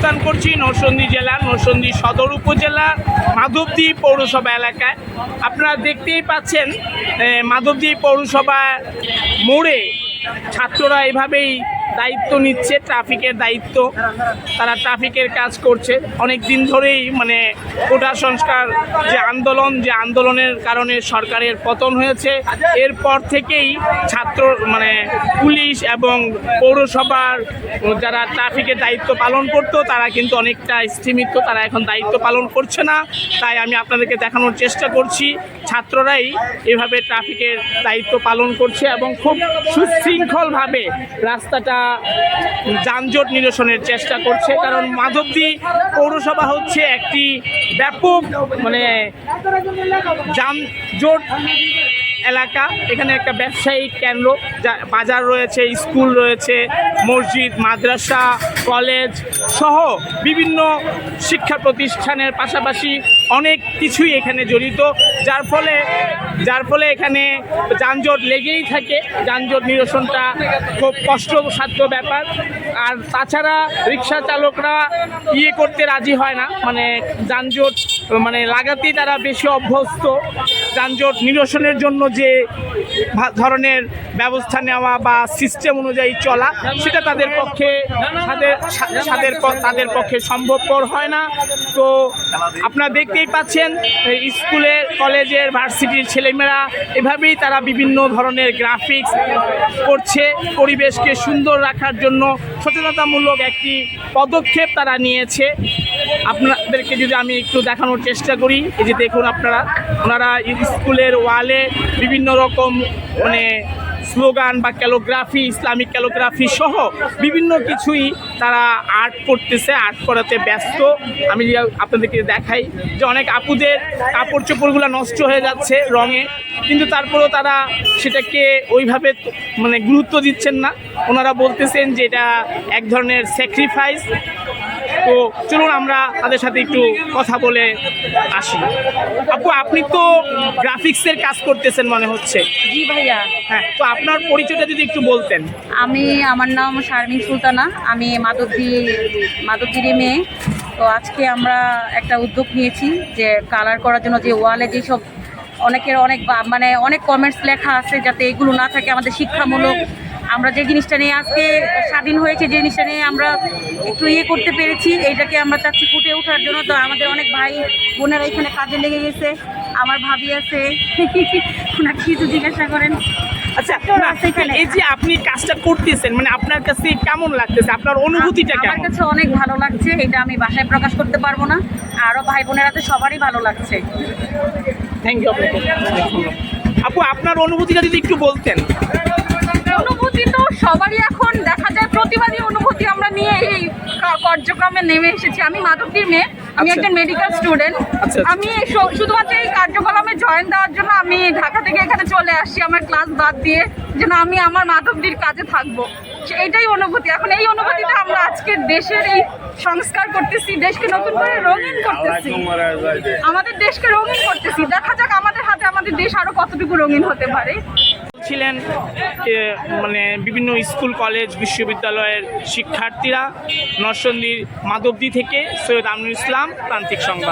অবস্থান করছি নরসন্দী জেলার নরসন্দী সদর উপজেলা, মাধবদী পৌরসভা এলাকায়। আপনারা দেখতেই পাচ্ছেন মাধবদী পৌরসভা মোড়ে ছাত্ররা এভাবেই দায়িত্ব নিচ্ছে ট্রাফিকের দায়িত্ব। তারা ট্রাফিকের কাজ করছে। অনেক দিন ধরেই মানে কোটা সংস্কার যে আন্দোলন, যে আন্দোলনের কারণে সরকারের পতন হয়েছে। এরপর থেকেই ছাত্র মানে পুলিশ এবং পৌরসভার যারা ট্রাফিকের দায়িত্ব পালন করতো, তারা কিন্তু অনেকটা স্থিমিত। তারা এখন দায়িত্ব পালন করছে না। তাই আমি আপনাদেরকে দেখানোর চেষ্টা করছি। ছাত্ররাই এভাবে ট্রাফিকের দায়িত্ব পালন করছে এবং খুব সুশৃঙ্খলভাবে রাস্তাটা যানজট নিরসনের চেষ্টা করছে কারণ মাধবদী পৌরসভা হচ্ছে একটি ব্যাপক মানে যানজট এলাকা। এখানে একটা ব্যবসায়িক কেন্দ্র, যা- বাজার রয়েছে, স্কুল রয়েছে, মসজিদ, মাদ্রাসা, কলেজ সহ বিভিন্ন শিক্ষা প্রতিষ্ঠানের পাশাপাশি অনেক কিছুই এখানে জড়িত। যার ফলে যার ফলে এখানে যানজট লেগেই থাকে। যানজট নিরসনটা খুব কষ্টসাধ্য ব্যাপার। আর তাছাড়া রিক্সা চালকরা ইয়ে করতে রাজি হয় না। মানে যানজট মানে লাগাতেই তারা বেশি অভ্যস্ত। যানজট নিরসনের জন্য যে ধরনের ব্যবস্থা নেওয়া বা সিস্টেম অনুযায়ী চলা, সেটা তাদের পক্ষে তাদের তাদের তাদের পক্ষে সম্ভবপর হয় না। তো আপনারা দেখতেই পাচ্ছেন স্কুলের কলেজের ভার্সিটির ছেলেমেয়েরা এভাবেই তারা বিভিন্ন ধরনের গ্রাফিক্স করছে। পরিবেশকে সুন্দর রাখার জন্য সচেতনতামূলক একটি পদক্ষেপ তারা নিয়েছে। আপনাদেরকে যদি আমি একটু দেখানোর চেষ্টা করি, এই যে দেখুন আপনারা, ওনারা স্কুলের ওয়ালে বিভিন্ন রকম মানে স্লোগান বা ক্যালোগ্রাফি, ইসলামিক ক্যালোগ্রাফি সহ বিভিন্ন কিছুই তারা আর্ট করতেছে, আর্ট করাতে ব্যস্ত। আমি আপনাদেরকে দেখাই যে অনেক আপুদের কাপড় চোপড়গুলো নষ্ট হয়ে যাচ্ছে রঙে, কিন্তু তারপরেও তারা সেটাকে ওইভাবে মানে গুরুত্ব দিচ্ছেন না। ওনারা বলতেছেন যে এটা এক ধরনের স্যাক্রিফাইস তো চলুন আমরা তাদের সাথে একটু কথা বলে আসি। আপু আপনি তো গ্রাফিক্সের কাজ করতেছেন মনে হচ্ছে। জি ভাইয়া। হ্যাঁ তো আপনার পরিচয়টা যদি একটু বলতেন। আমি আমার নাম শারমিন সুলতানা। আমি মাধবদী মাধবদীর মেয়ে। তো আজকে আমরা একটা উদ্যোগ নিয়েছি যে কালার করার জন্য যে ওয়ালে যেসব অনেকের অনেক মানে অনেক কমেন্টস লেখা আছে যাতে এগুলো না থাকে আমাদের শিক্ষামূলক আমরা যে জিনিসটা নিয়ে আজকে স্বাধীন হয়েছে যে জিনিসটা নিয়ে আমরা একটু ইয়ে করতে পেরেছি এইটাকে আমরা চাচ্ছি ফুটে ওঠার জন্য। তো আমাদের অনেক ভাই বোনেরা এখানে কাজে লেগে গেছে আমার ভাবি আছে। ওনাকে কিছু জিজ্ঞাসা করেন। আচ্ছা। এই যে আপনি কাজটা করতেছেন মানে আপনার কাছে কেমন লাগতেছে? আপনার অনুভূতিটা আমার কাছে অনেক ভালো লাগছে এটা আমি বাসায় প্রকাশ করতে পারব না। আরও ভাই বোনেরা তো সবারই ভালো লাগছে। থ্যাংক ইউ আপু আপনার অনুভূতিটা যদি একটু বলতেন। সবারই এখন দেখা যায় প্রতিবাদী অনুভূতি আমরা নিয়ে এই কার্যক্রমে নেমে এসেছি। আমি মাধবদীর মেয়ে আমি আচ্ছা। একজন মেডিকেল স্টুডেন্ট আচ্ছা। আমি এই শু- শুধুমাত্র এই কার্যক্রমে জয়েন দেওয়ার জন্য আমি ঢাকা থেকে এখানে চলে আসছি আমার ক্লাস বাদ দিয়ে যেন আমি আমার মাধবদীর কাজে থাকব। এইটাই অনুভূতি। এখন এই অনুভূতিটা আমরা আজকে দেশের এই সংস্কার করতেছি দেশকে নতুন করে রঙিন করতেছি। আমাদের দেশকে রঙিন করতেছি। দেখা যাক আমাদের হাতে আমাদের দেশ আরও কতটুকু রঙিন হতে পারে। ছিলেন মানে বিভিন্ন স্কুল, কলেজ, বিশ্ববিদ্যালয়ের শিক্ষার্থীরা নরসন্দির মাধবদী থেকে সৈয়দ আমিনুল ইসলাম, প্রান্তিক সংবাদ।